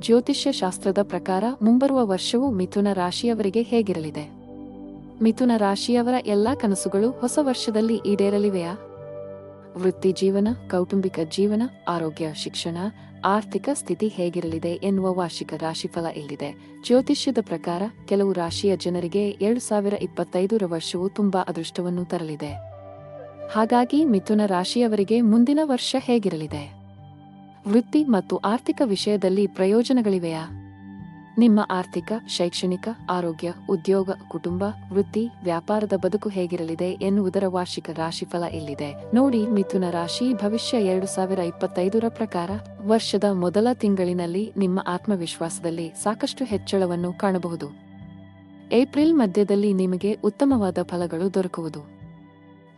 ಜ್ಯೋತಿಷ್ಯ ಶಾಸ್ತ್ರದ ಪ್ರಕಾರ ಮುಂಬರುವ ವರ್ಷವು ಮಿಥುನ ರಾಶಿಯವರಿಗೆ ಹೇಗಿರಲಿದೆ? ಮಿಥುನ ರಾಶಿಯವರ ಎಲ್ಲಾ ಕನಸುಗಳು ಹೊಸ ವರ್ಷದಲ್ಲಿ ಈಡೇರಲಿವೆಯಾ? ವೃತ್ತಿ ಜೀವನ, ಕೌಟುಂಬಿಕ ಜೀವನ, ಆರೋಗ್ಯ, ಶಿಕ್ಷಣ, ಆರ್ಥಿಕ ಸ್ಥಿತಿ ಹೇಗಿರಲಿದೆ ಎನ್ನುವ ವಾರ್ಷಿಕ ರಾಶಿಫಲ ಇಲ್ಲಿದೆ. ಜ್ಯೋತಿಷ್ಯದ ಪ್ರಕಾರ ಕೆಲವು ರಾಶಿಯ ಜನರಿಗೆ ಎರಡು ಸಾವಿರ ಇಪ್ಪತ್ತೈದರ ವರ್ಷವು ತುಂಬಾ ಅದೃಷ್ಟವನ್ನು ತರಲಿದೆ. ಹಾಗಾಗಿ ಮಿಥುನ ರಾಶಿಯವರಿಗೆ ಮುಂದಿನ ವರ್ಷ ಹೇಗಿರಲಿದೆ? ವೃತ್ತಿ ಮತ್ತು ಆರ್ಥಿಕ ವಿಷಯದಲ್ಲಿ ಪ್ರಯೋಜನಗಳಿವೆಯಾ? ನಿಮ್ಮ ಆರ್ಥಿಕ, ಶೈಕ್ಷಣಿಕ, ಆರೋಗ್ಯ, ಉದ್ಯೋಗ, ಕುಟುಂಬ, ವೃತ್ತಿ, ವ್ಯಾಪಾರದ ಬದುಕು ಹೇಗಿರಲಿದೆ ಎನ್ನುವುದರ ವಾರ್ಷಿಕ ರಾಶಿಫಲ ಇಲ್ಲಿದೆ ನೋಡಿ ಮಿಥುನ ರಾಶಿ ಭವಿಷ್ಯ ಎರಡು ಸಾವಿರ ಇಪ್ಪತ್ತೈದರ ಪ್ರಕಾರ, ವರ್ಷದ ಮೊದಲ ತಿಂಗಳಿನಲ್ಲಿ ನಿಮ್ಮ ಆತ್ಮವಿಶ್ವಾಸದಲ್ಲಿ ಸಾಕಷ್ಟು ಹೆಚ್ಚಳವನ್ನು ಕಾಣಬಹುದು. ಏಪ್ರಿಲ್ ಮಧ್ಯದಲ್ಲಿ ನಿಮಗೆ ಉತ್ತಮವಾದ ಫಲಗಳು ದೊರಕುವುದು.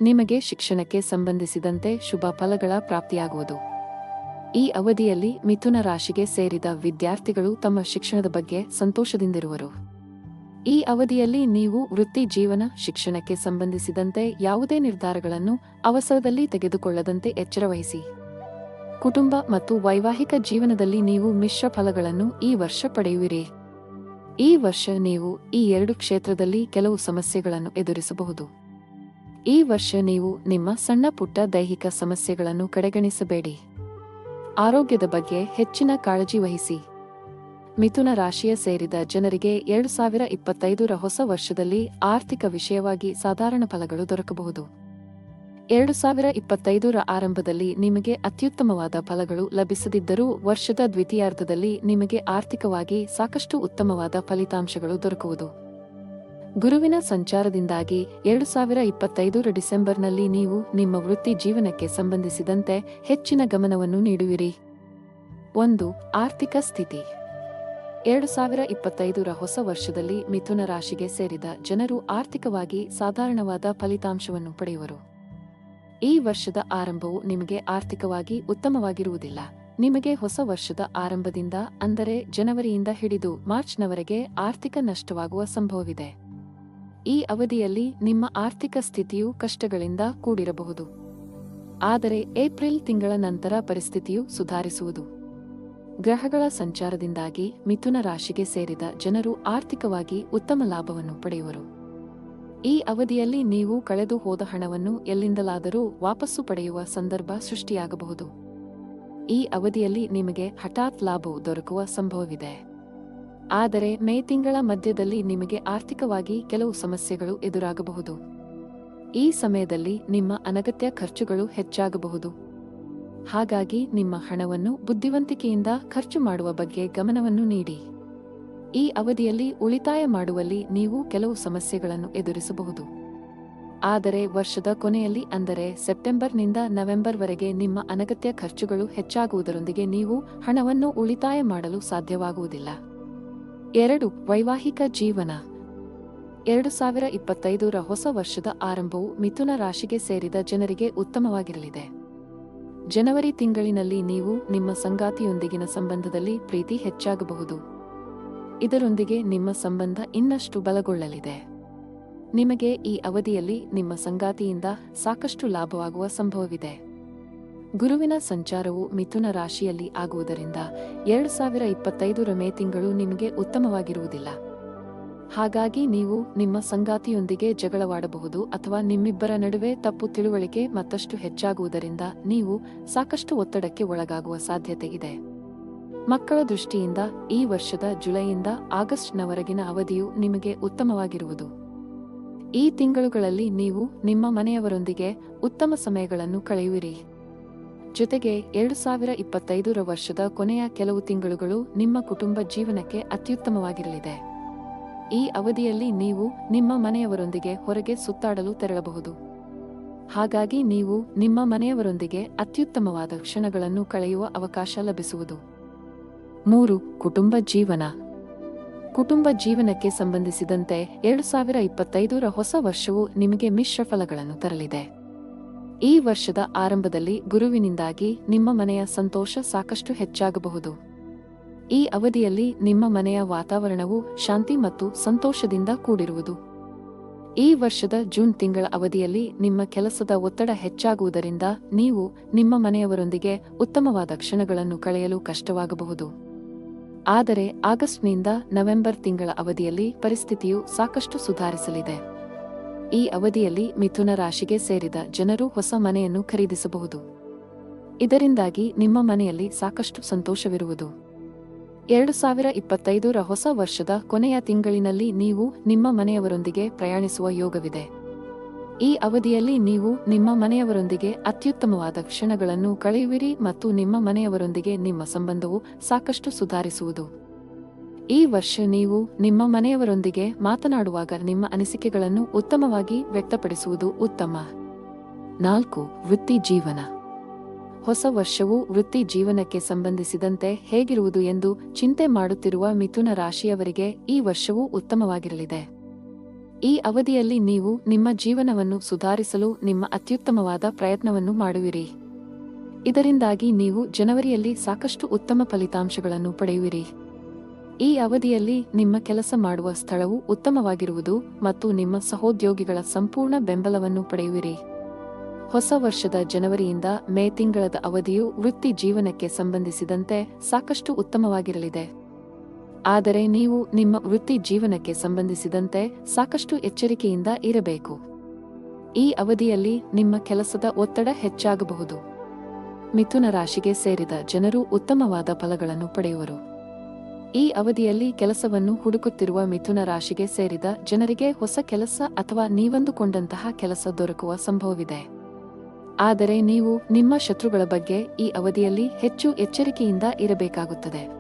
ನಿಮಗೆ ಶಿಕ್ಷಣಕ್ಕೆ ಸಂಬಂಧಿಸಿದಂತೆ ಶುಭ ಫಲಗಳ ಪ್ರಾಪ್ತಿಯಾಗುವುದು. ಈ ಅವಧಿಯಲ್ಲಿ ಮಿಥುನ ರಾಶಿಗೆ ಸೇರಿದ ವಿದ್ಯಾರ್ಥಿಗಳು ತಮ್ಮ ಶಿಕ್ಷಣದ ಬಗ್ಗೆ ಸಂತೋಷದಿಂದಿರುವರು. ಈ ಅವಧಿಯಲ್ಲಿ ನೀವು ವೃತ್ತಿ ಜೀವನ, ಶಿಕ್ಷಣಕ್ಕೆ ಸಂಬಂಧಿಸಿದಂತೆ ಯಾವುದೇ ನಿರ್ಧಾರಗಳನ್ನು ಅವಸರದಲ್ಲಿ ತೆಗೆದುಕೊಳ್ಳದಂತೆ ಎಚ್ಚರವಹಿಸಿ. ಕುಟುಂಬ ಮತ್ತು ವೈವಾಹಿಕ ಜೀವನದಲ್ಲಿ ನೀವು ಮಿಶ್ರ ಫಲಗಳನ್ನು ಈ ವರ್ಷ ಪಡೆಯುವಿರಿ. ಈ ವರ್ಷ ನೀವು ಈ ಎರಡು ಕ್ಷೇತ್ರದಲ್ಲಿ ಕೆಲವು ಸಮಸ್ಯೆಗಳನ್ನು ಎದುರಿಸಬಹುದು. ಈ ವರ್ಷ ನೀವು ನಿಮ್ಮ ಸಣ್ಣ ಪುಟ್ಟ ದೈಹಿಕ ಸಮಸ್ಯೆಗಳನ್ನು ಕಡೆಗಣಿಸಬೇಡಿ. ಆರೋಗ್ಯದ ಬಗ್ಗೆ ಹೆಚ್ಚಿನ ಕಾಳಜಿ ವಹಿಸಿ. ಮಿಥುನ ರಾಶಿಯ ಸೇರಿದ ಜನರಿಗೆ ಎರಡು ಸಾವಿರ ಇಪ್ಪತ್ತೈದರ ಹೊಸ ವರ್ಷದಲ್ಲಿ ಆರ್ಥಿಕ ವಿಷಯವಾಗಿ ಸಾಧಾರಣ ಫಲಗಳು ದೊರಕಬಹುದು. ಎರಡು ಸಾವಿರ ಇಪ್ಪತ್ತೈದರ ಆರಂಭದಲ್ಲಿ ನಿಮಗೆ ಅತ್ಯುತ್ತಮವಾದ ಫಲಗಳು ಲಭಿಸದಿದ್ದರೂ ವರ್ಷದ ದ್ವಿತೀಯಾರ್ಧದಲ್ಲಿ ನಿಮಗೆ ಆರ್ಥಿಕವಾಗಿ ಸಾಕಷ್ಟು ಉತ್ತಮವಾದ ಫಲಿತಾಂಶಗಳು ದೊರಕುವುದು. ಗುರುವಿನ ಸಂಚಾರದಿಂದಾಗಿ ಎರಡು ಸಾವಿರ ಇಪ್ಪತ್ತೈದರ ಡಿಸೆಂಬರ್ನಲ್ಲಿ ನೀವು ನಿಮ್ಮ ವೃತ್ತಿ ಜೀವನಕ್ಕೆ ಸಂಬಂಧಿಸಿದಂತೆ ಹೆಚ್ಚಿನ ಗಮನವನ್ನು ನೀಡುವಿರಿ. ಒಂದು, ಆರ್ಥಿಕ ಸ್ಥಿತಿ. ಎರಡು ಸಾವಿರ ಇಪ್ಪತ್ತೈದರ ಹೊಸ ವರ್ಷದಲ್ಲಿ ಮಿಥುನ ರಾಶಿಗೆ ಸೇರಿದ ಜನರು ಆರ್ಥಿಕವಾಗಿ ಸಾಧಾರಣವಾದ ಫಲಿತಾಂಶವನ್ನು ಪಡೆಯುವರು. ಈ ವರ್ಷದ ಆರಂಭವು ನಿಮಗೆ ಆರ್ಥಿಕವಾಗಿ ಉತ್ತಮವಾಗಿರುವುದಿಲ್ಲ. ನಿಮಗೆ ಹೊಸ ವರ್ಷದ ಆರಂಭದಿಂದ ಅಂದರೆ ಜನವರಿಯಿಂದ ಹಿಡಿದು ಮಾರ್ಚ್ನವರೆಗೆ ಆರ್ಥಿಕ ನಷ್ಟವಾಗುವ ಸಂಭವವಿದೆ. ಈ ಅವಧಿಯಲ್ಲಿ ನಿಮ್ಮ ಆರ್ಥಿಕ ಸ್ಥಿತಿಯು ಕಷ್ಟಗಳಿಂದ ಕೂಡಿರಬಹುದು. ಆದರೆ ಏಪ್ರಿಲ್ ತಿಂಗಳ ನಂತರ ಪರಿಸ್ಥಿತಿಯು ಸುಧಾರಿಸುವುದು. ಗ್ರಹಗಳ ಸಂಚಾರದಿಂದಾಗಿ ಮಿಥುನ ರಾಶಿಗೆ ಸೇರಿದ ಜನರು ಆರ್ಥಿಕವಾಗಿ ಉತ್ತಮ ಲಾಭವನ್ನು ಪಡೆಯುವರು. ಈ ಅವಧಿಯಲ್ಲಿ ನೀವು ಕಳೆದು ಹೋದ ಹಣವನ್ನು ಎಲ್ಲಿಂದಲಾದರೂ ವಾಪಸ್ಸು ಪಡೆಯುವ ಸಂದರ್ಭ ಸೃಷ್ಟಿಯಾಗಬಹುದು. ಈ ಅವಧಿಯಲ್ಲಿ ನಿಮಗೆ ಹಠಾತ್ ಲಾಭವು ದೊರಕುವ ಸಂಭವವಿದೆ. ಆದರೆ ಮೇ ತಿಂಗಳ ಮಧ್ಯದಲ್ಲಿ ನಿಮಗೆ ಆರ್ಥಿಕವಾಗಿ ಕೆಲವು ಸಮಸ್ಯೆಗಳು ಎದುರಾಗಬಹುದು. ಈ ಸಮಯದಲ್ಲಿ ನಿಮ್ಮ ಅನಗತ್ಯ ಖರ್ಚುಗಳು ಹೆಚ್ಚಾಗಬಹುದು. ಹಾಗಾಗಿ ನಿಮ್ಮ ಹಣವನ್ನು ಬುದ್ಧಿವಂತಿಕೆಯಿಂದ ಖರ್ಚು ಮಾಡುವ ಬಗ್ಗೆ ಗಮನವನ್ನು ನೀಡಿ. ಈ ಅವಧಿಯಲ್ಲಿ ಉಳಿತಾಯ ಮಾಡುವಲ್ಲಿ ನೀವು ಕೆಲವು ಸಮಸ್ಯೆಗಳನ್ನು ಎದುರಿಸಬಹುದು. ಆದರೆ ವರ್ಷದ ಕೊನೆಯಲ್ಲಿ ಅಂದರೆ ಸೆಪ್ಟೆಂಬರ್ನಿಂದ ನವೆಂಬರ್ವರೆಗೆ ನಿಮ್ಮ ಅನಗತ್ಯ ಖರ್ಚುಗಳು ಹೆಚ್ಚಾಗುವುದರೊಂದಿಗೆ ನೀವು ಹಣವನ್ನು ಉಳಿತಾಯ ಮಾಡಲು ಸಾಧ್ಯವಾಗುವುದಿಲ್ಲ. ಎರಡು, ವೈವಾಹಿಕ ಜೀವನ. ಎರಡು ಸಾವಿರ ಇಪ್ಪತ್ತೈದರ ಹೊಸ ವರ್ಷದ ಆರಂಭವು ಮಿಥುನ ರಾಶಿಗೆ ಸೇರಿದ ಜನರಿಗೆ ಉತ್ತಮವಾಗಿರಲಿದೆ. ಜನವರಿ ತಿಂಗಳಿನಲ್ಲಿ ನೀವು ನಿಮ್ಮ ಸಂಗಾತಿಯೊಂದಿಗಿನ ಸಂಬಂಧದಲ್ಲಿ ಪ್ರೀತಿ ಹೆಚ್ಚಾಗಬಹುದು. ಇದರೊಂದಿಗೆ ನಿಮ್ಮ ಸಂಬಂಧ ಇನ್ನಷ್ಟು ಬಲಗೊಳ್ಳಲಿದೆ. ನಿಮಗೆ ಈ ಅವಧಿಯಲ್ಲಿ ನಿಮ್ಮ ಸಂಗಾತಿಯಿಂದ ಸಾಕಷ್ಟು ಲಾಭವಾಗುವ ಸಂಭವವಿದೆ. ಗುರುವಿನ ಸಂಚಾರವು ಮಿಥುನ ರಾಶಿಯಲ್ಲಿ ಆಗುವುದರಿಂದ ಎರಡು ಸಾವಿರ ಇಪ್ಪತ್ತೈದರ ಮೇ ತಿಂಗಳು ನಿಮಗೆ ಉತ್ತಮವಾಗಿರುವುದಿಲ್ಲ. ಹಾಗಾಗಿ ನೀವು ನಿಮ್ಮ ಸಂಗಾತಿಯೊಂದಿಗೆ ಜಗಳವಾಡಬಹುದು ಅಥವಾ ನಿಮ್ಮಿಬ್ಬರ ನಡುವೆ ತಪ್ಪು ತಿಳುವಳಿಕೆ ಮತ್ತಷ್ಟು ಹೆಚ್ಚಾಗುವುದರಿಂದ ನೀವು ಸಾಕಷ್ಟು ಒತ್ತಡಕ್ಕೆ ಒಳಗಾಗುವ ಸಾಧ್ಯತೆ ಇದೆ. ಮಕ್ಕಳ ದೃಷ್ಟಿಯಿಂದ ಈ ವರ್ಷದ ಜುಲೈಯಿಂದ ಆಗಸ್ಟ್ನವರೆಗಿನ ಅವಧಿಯು ನಿಮಗೆ ಉತ್ತಮವಾಗಿರುವುದು. ಈ ತಿಂಗಳುಗಳಲ್ಲಿ ನೀವು ನಿಮ್ಮ ಮನೆಯವರೊಂದಿಗೆ ಉತ್ತಮ ಸಮಯಗಳನ್ನು ಕಳೆಯುವಿರಿ. ಜೊತೆಗೆ ಎರಡು ಸಾವಿರ ಇಪ್ಪತ್ತೈದರ ವರ್ಷದ ಕೊನೆಯ ಕೆಲವು ತಿಂಗಳುಗಳು ನಿಮ್ಮ ಕುಟುಂಬ ಜೀವನಕ್ಕೆ ಅತ್ಯುತ್ತಮವಾಗಿರಲಿದೆ. ಈ ಅವಧಿಯಲ್ಲಿ ನೀವು ನಿಮ್ಮ ಮನೆಯವರೊಂದಿಗೆ ಹೊರಗೆ ಸುತ್ತಾಡಲು ತೆರಳಬಹುದು. ಹಾಗಾಗಿ ನೀವು ನಿಮ್ಮ ಮನೆಯವರೊಂದಿಗೆ ಅತ್ಯುತ್ತಮವಾದ ಕ್ಷಣಗಳನ್ನು ಕಳೆಯುವ ಅವಕಾಶ ಲಭಿಸುವುದು. ಮೂರು, ಕುಟುಂಬ ಜೀವನ. ಕುಟುಂಬ ಜೀವನಕ್ಕೆ ಸಂಬಂಧಿಸಿದಂತೆ ಎರಡು ಸಾವಿರ ಇಪ್ಪತ್ತೈದರ ಹೊಸ ವರ್ಷವು ನಿಮಗೆ ಮಿಶ್ರ ಫಲಗಳನ್ನು ತರಲಿದೆ. ಈ ವರ್ಷದ ಆರಂಭದಲ್ಲಿ ಗುರುವಿನಿಂದಾಗಿ ನಿಮ್ಮ ಮನೆಯ ಸಂತೋಷ ಸಾಕಷ್ಟು ಹೆಚ್ಚಾಗಬಹುದು. ಈ ಅವಧಿಯಲ್ಲಿ ನಿಮ್ಮ ಮನೆಯ ವಾತಾವರಣವು ಶಾಂತಿ ಮತ್ತು ಸಂತೋಷದಿಂದ ಕೂಡಿರುವುದು. ಈ ವರ್ಷದ ಜೂನ್ ತಿಂಗಳ ಅವಧಿಯಲ್ಲಿ ನಿಮ್ಮ ಕೆಲಸದ ಒತ್ತಡ ಹೆಚ್ಚಾಗುವುದರಿಂದ ನೀವು ನಿಮ್ಮ ಮನೆಯವರೊಂದಿಗೆ ಉತ್ತಮವಾದ ಕ್ಷಣಗಳನ್ನು ಕಳೆಯಲು ಕಷ್ಟವಾಗಬಹುದು. ಆದರೆ ಆಗಸ್ಟ್ನಿಂದ ನವೆಂಬರ್ ತಿಂಗಳ ಅವಧಿಯಲ್ಲಿ ಪರಿಸ್ಥಿತಿಯು ಸಾಕಷ್ಟು ಸುಧಾರಿಸಲಿದೆ. ಈ ಅವಧಿಯಲ್ಲಿ ಮಿಥುನ ರಾಶಿಗೆ ಸೇರಿದ ಜನರು ಹೊಸ ಮನೆಯನ್ನು ಖರೀದಿಸಬಹುದು. ಇದರಿಂದಾಗಿ ನಿಮ್ಮ ಮನೆಯಲ್ಲಿ ಸಾಕಷ್ಟು ಸಂತೋಷವಿರುವುದು. ಎರಡು ಸಾವಿರ ಇಪ್ಪತ್ತೈದರ ಹೊಸ ವರ್ಷದ ಕೊನೆಯ ತಿಂಗಳಿನಲ್ಲಿ ನೀವು ನಿಮ್ಮ ಮನೆಯವರೊಂದಿಗೆ ಪ್ರಯಾಣಿಸುವ ಯೋಗವಿದೆ. ಈ ಅವಧಿಯಲ್ಲಿ ನೀವು ನಿಮ್ಮ ಮನೆಯವರೊಂದಿಗೆ ಅತ್ಯುತ್ತಮವಾದ ಕ್ಷಣಗಳನ್ನು ಕಳೆಯುವಿರಿ ಮತ್ತು ನಿಮ್ಮ ಮನೆಯವರೊಂದಿಗೆ ನಿಮ್ಮ ಸಂಬಂಧವು ಸಾಕಷ್ಟು ಸುಧಾರಿಸುವುದು. ಈ ವರ್ಷ ನೀವು ನಿಮ್ಮ ಮನೆಯವರೊಂದಿಗೆ ಮಾತನಾಡುವಾಗ ನಿಮ್ಮ ಅನಿಸಿಕೆಗಳನ್ನು ಉತ್ತಮವಾಗಿ ವ್ಯಕ್ತಪಡಿಸುವುದು ಉತ್ತಮ. ನಾಲ್ಕು, ವೃತ್ತಿ ಜೀವನ. ಹೊಸ ವರ್ಷವು ವೃತ್ತಿ ಜೀವನಕ್ಕೆ ಸಂಬಂಧಿಸಿದಂತೆ ಹೇಗಿರುವುದು ಎಂದು ಚಿಂತೆ ಮಾಡುತ್ತಿರುವ ಮಿಥುನ ರಾಶಿಯವರಿಗೆ ಈ ವರ್ಷವೂ ಉತ್ತಮವಾಗಿರಲಿದೆ. ಈ ಅವಧಿಯಲ್ಲಿ ನೀವು ನಿಮ್ಮ ಜೀವನವನ್ನು ಸುಧಾರಿಸಲು ನಿಮ್ಮ ಅತ್ಯುತ್ತಮವಾದ ಪ್ರಯತ್ನವನ್ನು ಮಾಡುವಿರಿ. ಇದರಿಂದಾಗಿ ನೀವು ಜನವರಿಯಲ್ಲಿ ಸಾಕಷ್ಟು ಉತ್ತಮ ಫಲಿತಾಂಶಗಳನ್ನು ಪಡೆಯುವಿರಿ. ಈ ಅವಧಿಯಲ್ಲಿ ನಿಮ್ಮ ಕೆಲಸ ಮಾಡುವ ಸ್ಥಳವು ಉತ್ತಮವಾಗಿರುವುದು ಮತ್ತು ನಿಮ್ಮ ಸಹೋದ್ಯೋಗಿಗಳ ಸಂಪೂರ್ಣ ಬೆಂಬಲವನ್ನು ಪಡೆಯುವಿರಿ. ಹೊಸ ವರ್ಷದ ಜನವರಿಯಿಂದ ಮೇ ತಿಂಗಳದ ಅವಧಿಯು ವೃತ್ತಿ ಜೀವನಕ್ಕೆ ಸಂಬಂಧಿಸಿದಂತೆ ಸಾಕಷ್ಟು ಉತ್ತಮವಾಗಿರಲಿದೆ. ಆದರೆ ನೀವು ನಿಮ್ಮ ವೃತ್ತಿ ಜೀವನಕ್ಕೆ ಸಂಬಂಧಿಸಿದಂತೆ ಸಾಕಷ್ಟು ಎಚ್ಚರಿಕೆಯಿಂದ ಇರಬೇಕು. ಈ ಅವಧಿಯಲ್ಲಿ ನಿಮ್ಮ ಕೆಲಸದ ಒತ್ತಡ ಹೆಚ್ಚಾಗಬಹುದು. ಮಿಥುನ ರಾಶಿಗೆ ಸೇರಿದ ಜನರು ಉತ್ತಮವಾದ ಫಲಗಳನ್ನು ಪಡೆಯುವರು. ಈ ಅವಧಿಯಲ್ಲಿ ಕೆಲಸವನ್ನು ಹುಡುಕುತ್ತಿರುವ ಮಿಥುನ ರಾಶಿಗೆ ಸೇರಿದ ಜನರಿಗೆ ಹೊಸ ಕೆಲಸ ಅಥವಾ ನೀವಂದುಕೊಂಡಂತಹ ಕೆಲಸ ದೊರಕುವ ಸಂಭವವಿದೆ. ಆದರೆ ನೀವು ನಿಮ್ಮ ಶತ್ರುಗಳ ಬಗ್ಗೆ ಈ ಅವಧಿಯಲ್ಲಿ ಹೆಚ್ಚು ಎಚ್ಚರಿಕೆಯಿಂದ ಇರಬೇಕಾಗುತ್ತದೆ.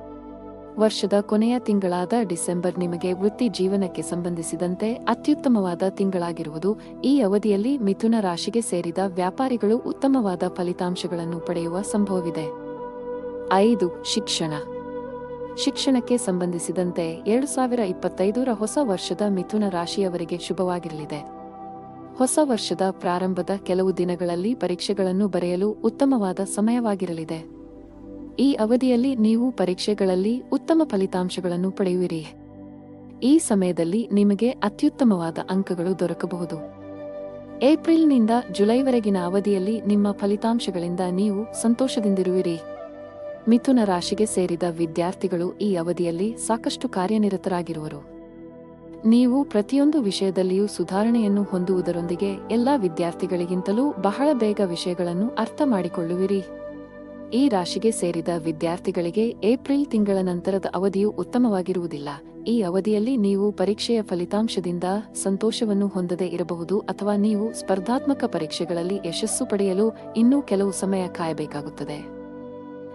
ವರ್ಷದ ಕೊನೆಯ ತಿಂಗಳಾದ ಡಿಸೆಂಬರ್ ನಿಮಗೆ ವೃತ್ತಿ ಜೀವನಕ್ಕೆ ಸಂಬಂಧಿಸಿದಂತೆ ಅತ್ಯುತ್ತಮವಾದ ತಿಂಗಳಾಗಿರುವುದು. ಈ ಅವಧಿಯಲ್ಲಿ ಮಿಥುನ ರಾಶಿಗೆ ಸೇರಿದ ವ್ಯಾಪಾರಿಗಳು ಉತ್ತಮವಾದ ಫಲಿತಾಂಶಗಳನ್ನು ಪಡೆಯುವ ಸಂಭವವಿದೆ. ಐದು, ಶಿಕ್ಷಣ. ಶಿಕ್ಷಣಕ್ಕೆ ಸಂಬಂಧಿಸಿದಂತೆ ಎರಡು ಸಾವಿರ ಇಪ್ಪತ್ತೈದರ ಹೊಸ ವರ್ಷದ ಮಿಥುನ ರಾಶಿಯವರಿಗೆ ಶುಭವಾಗಿರಲಿದೆ. ಹೊಸ ವರ್ಷದ ಪ್ರಾರಂಭದ ಕೆಲವು ದಿನಗಳಲ್ಲಿ ಪರೀಕ್ಷೆಗಳನ್ನು ಬರೆಯಲು ಉತ್ತಮವಾದ ಸಮಯವಾಗಿರಲಿದೆ. ಈ ಅವಧಿಯಲ್ಲಿ ನೀವು ಪರೀಕ್ಷೆಗಳಲ್ಲಿ ಉತ್ತಮ ಫಲಿತಾಂಶಗಳನ್ನು ಪಡೆಯುವಿರಿ. ಈ ಸಮಯದಲ್ಲಿ ನಿಮಗೆ ಅತ್ಯುತ್ತಮವಾದ ಅಂಕಗಳು ದೊರಕಬಹುದು. ಏಪ್ರಿಲ್ನಿಂದ ಜುಲೈವರೆಗಿನ ಅವಧಿಯಲ್ಲಿ ನಿಮ್ಮ ಫಲಿತಾಂಶಗಳಿಂದ ನೀವು ಸಂತೋಷದಿಂದಿರುವಿರಿ. ಮಿಥುನ ರಾಶಿಗೆ ಸೇರಿದ ವಿದ್ಯಾರ್ಥಿಗಳು ಈ ಅವಧಿಯಲ್ಲಿ ಸಾಕಷ್ಟು ಕಾರ್ಯನಿರತರಾಗಿರುವರು. ನೀವು ಪ್ರತಿಯೊಂದು ವಿಷಯದಲ್ಲಿಯೂ ಸುಧಾರಣೆಯನ್ನು ಹೊಂದುವುದರೊಂದಿಗೆ ಎಲ್ಲಾ ವಿದ್ಯಾರ್ಥಿಗಳಿಗಿಂತಲೂ ಬಹಳ ಬೇಗ ವಿಷಯಗಳನ್ನು ಅರ್ಥ ಮಾಡಿಕೊಳ್ಳುವಿರಿ. ಈ ರಾಶಿಗೆ ಸೇರಿದ ವಿದ್ಯಾರ್ಥಿಗಳಿಗೆ ಏಪ್ರಿಲ್ ತಿಂಗಳ ನಂತರದ ಅವಧಿಯು ಉತ್ತಮವಾಗಿರುವುದಿಲ್ಲ. ಈ ಅವಧಿಯಲ್ಲಿ ನೀವು ಪರೀಕ್ಷೆಯ ಫಲಿತಾಂಶದಿಂದ ಸಂತೋಷವನ್ನು ಹೊಂದದೇ ಇರಬಹುದು ಅಥವಾ ನೀವು ಸ್ಪರ್ಧಾತ್ಮಕ ಪರೀಕ್ಷೆಗಳಲ್ಲಿ ಯಶಸ್ಸು ಪಡೆಯಲು ಇನ್ನೂ ಕೆಲವು ಸಮಯ ಕಾಯಬೇಕಾಗುತ್ತದೆ.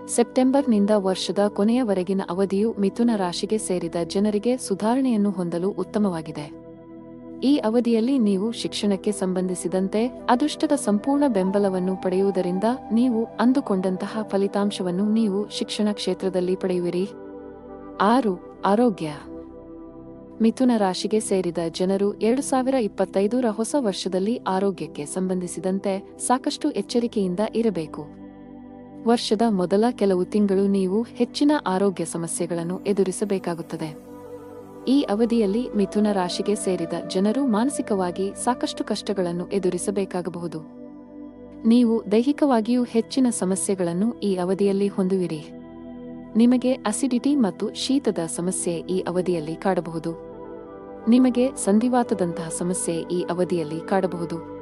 ಸೆಪ್ಟೆಂಬರ್ನಿಂದ ವರ್ಷದ ಕೊನೆಯವರೆಗಿನ ಅವಧಿಯು ಮಿಥುನ ರಾಶಿಗೆ ಸೇರಿದ ಜನರಿಗೆ ಸುಧಾರಣೆಯನ್ನು ಹೊಂದಲು ಉತ್ತಮವಾಗಿದೆ. ಈ ಅವಧಿಯಲ್ಲಿ ನೀವು ಶಿಕ್ಷಣಕ್ಕೆ ಸಂಬಂಧಿಸಿದಂತೆ ಅದೃಷ್ಟದ ಸಂಪೂರ್ಣ ಬೆಂಬಲವನ್ನು ಪಡೆಯುವುದರಿಂದ ನೀವು ಅಂದುಕೊಂಡಂತಹ ಫಲಿತಾಂಶವನ್ನು ನೀವು ಶಿಕ್ಷಣ ಕ್ಷೇತ್ರದಲ್ಲಿ ಪಡೆಯುವಿರಿ. ಆರು, ಆರೋಗ್ಯ. ಮಿಥುನ ರಾಶಿಗೆ ಸೇರಿದ ಜನರು ಎರಡು ಸಾವಿರ ಇಪ್ಪತ್ತೈದರ ಹೊಸ ವರ್ಷದಲ್ಲಿ ಆರೋಗ್ಯಕ್ಕೆ ಸಂಬಂಧಿಸಿದಂತೆ ಸಾಕಷ್ಟು ಎಚ್ಚರಿಕೆಯಿಂದ ಇರಬೇಕು. ವರ್ಷದ ಮೊದಲ ಕೆಲವು ತಿಂಗಳು ನೀವು ಹೆಚ್ಚಿನ ಆರೋಗ್ಯ ಸಮಸ್ಯೆಗಳನ್ನು ಎದುರಿಸಬೇಕಾಗುತ್ತದೆ. ಈ ಅವಧಿಯಲ್ಲಿ ಮಿಥುನ ರಾಶಿಗೆ ಸೇರಿದ ಜನರು ಮಾನಸಿಕವಾಗಿ ಸಾಕಷ್ಟು ಕಷ್ಟಗಳನ್ನು ಎದುರಿಸಬೇಕಾಗಬಹುದು. ನೀವು ದೈಹಿಕವಾಗಿಯೂ ಹೆಚ್ಚಿನ ಸಮಸ್ಯೆಗಳನ್ನು ಈ ಅವಧಿಯಲ್ಲಿ ಹೊಂದುವಿರಿ. ನಿಮಗೆ ಅಸಿಡಿಟಿ ಮತ್ತು ಶೀತದ ಸಮಸ್ಯೆ ಈ ಅವಧಿಯಲ್ಲಿ ಕಾಡಬಹುದು. ನಿಮಗೆ ಸಂಧಿವಾತದಂತಹ ಸಮಸ್ಯೆ ಈ ಅವಧಿಯಲ್ಲಿ ಕಾಡಬಹುದು.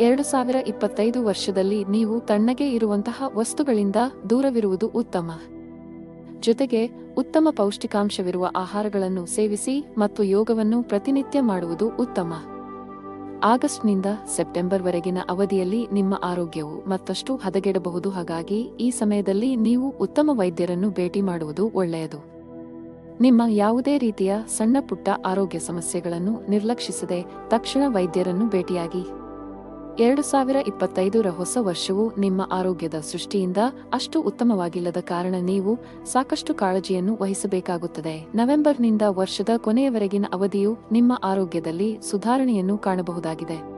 ಎರಡು ಸಾವಿರ ಇಪ್ಪತ್ತೈದು ವರ್ಷದಲ್ಲಿ ನೀವು ತಣ್ಣಗೆ ಇರುವಂತಹ ವಸ್ತುಗಳಿಂದ ದೂರವಿರುವುದು ಉತ್ತಮ. ಜೊತೆಗೆ, ಉತ್ತಮ ಪೌಷ್ಟಿಕಾಂಶವಿರುವ ಆಹಾರಗಳನ್ನು ಸೇವಿಸಿ ಮತ್ತು ಯೋಗವನ್ನು ಪ್ರತಿನಿತ್ಯ ಮಾಡುವುದು ಉತ್ತಮ. ಆಗಸ್ಟ್ನಿಂದ ಸೆಪ್ಟೆಂಬರ್ವರೆಗಿನ ಅವಧಿಯಲ್ಲಿ ನಿಮ್ಮ ಆರೋಗ್ಯವು ಮತ್ತಷ್ಟು ಹದಗೆಡಬಹುದು. ಹಾಗಾಗಿ, ಈ ಸಮಯದಲ್ಲಿ ನೀವು ಉತ್ತಮ ವೈದ್ಯರನ್ನು ಭೇಟಿ ಮಾಡುವುದು ಒಳ್ಳೆಯದು. ನಿಮ್ಮ ಯಾವುದೇ ರೀತಿಯ ಸಣ್ಣ ಪುಟ್ಟ ಆರೋಗ್ಯ ಸಮಸ್ಯೆಗಳನ್ನು ನಿರ್ಲಕ್ಷಿಸದೆ ತಕ್ಷಣ ವೈದ್ಯರನ್ನು ಭೇಟಿಯಾಗಿ. ಎರಡು ಸಾವಿರ ಇಪ್ಪತ್ತೈದರ ಹೊಸ ವರ್ಷವು ನಿಮ್ಮ ಆರೋಗ್ಯದ ಸೃಷ್ಟಿಯಿಂದ ಅಷ್ಟು ಉತ್ತಮವಾಗಿಲ್ಲದ ಕಾರಣ ನೀವು ಸಾಕಷ್ಟು ಕಾಳಜಿಯನ್ನು ವಹಿಸಬೇಕಾಗುತ್ತದೆ. ನವೆಂಬರ್ನಿಂದ ವರ್ಷದ ಕೊನೆಯವರೆಗಿನ ಅವಧಿಯು ನಿಮ್ಮ ಆರೋಗ್ಯದಲ್ಲಿ ಸುಧಾರಣೆಯನ್ನು ಕಾಣಬಹುದಾಗಿದೆ.